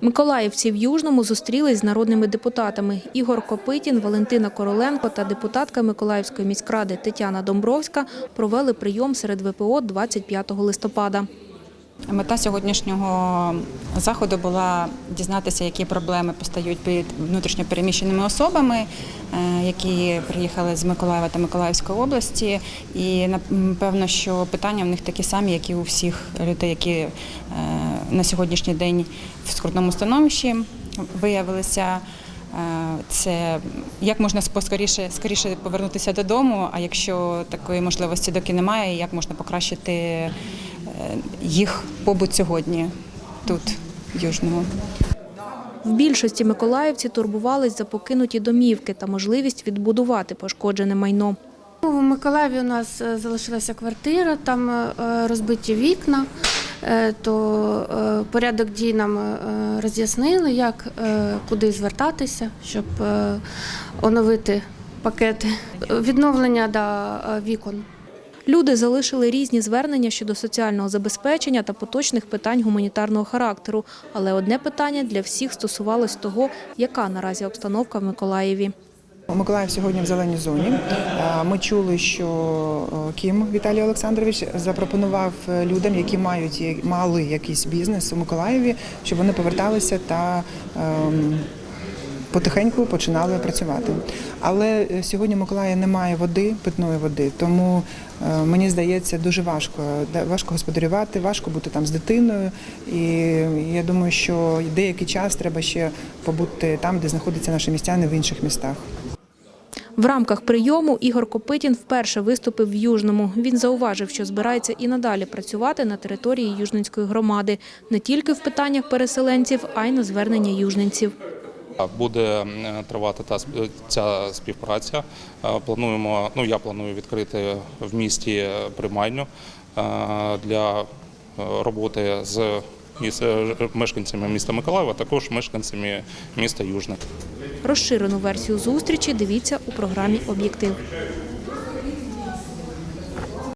Миколаївці в Южному зустрілись з народними депутатами. Ігор Копитін, Валентина Короленко та депутатка Миколаївської міськради Тетяна Домбровська провели прийом серед ВПО 25 листопада. Мета сьогоднішнього заходу була дізнатися, які проблеми постають перед внутрішньопереміщеними особами, е, які приїхали з Миколаєва та Миколаївської області. І напевно, що питання в них такі самі, як і у всіх людей, які е, на сьогоднішній день в скрутному становищі виявилися. Е, Це як можна поскоріше скоріше повернутися додому. А якщо такої можливості доки немає, як можна покращити е, їх побут сьогодні тут, в Южному. В більшості миколаївці турбувались за покинуті домівки та можливість відбудувати пошкоджене майно. У Миколаєві у нас е, залишилася квартира, там розбиті вікна, то е, порядок дій нам е, роз'яснили, як е, куди звертатися, щоб е, оновити пакети. Відновлення да, е, вікон. Люди залишили різні звернення щодо соціального забезпечення та поточних питань гуманітарного характеру. Але одне питання для всіх стосувалось того, яка наразі обстановка в Миколаєві. Миколаїв сьогодні в зеленій зоні. Е, Ми чули, що е, Кім Віталій Олександрович запропонував е, людям, які мають мали якийсь бізнес у Миколаєві, щоб вони поверталися та ем, потихеньку починали працювати. Але сьогодні в Миколаєві немає води, питної води, тому мені здається дуже важко. Важко господарювати, важко бути там з дитиною. І я думаю, що деякий час треба ще побути там, де знаходяться наші містяни в інших містах. В рамках прийому Ігор Копитін вперше виступив в Южному. Він зауважив, що збирається і надалі працювати на території Южненської громади не тільки в питаннях переселенців, а й на звернення южненців. Буде е, тривати та ця співпраця. Е, Плануємо, ну я планую відкрити в місті е, приймальню для роботи з із е, мешканцями міста Миколаєва, також мешканцями міста Южне. Розширену версію зустрічі дивіться у програмі Об'єктив.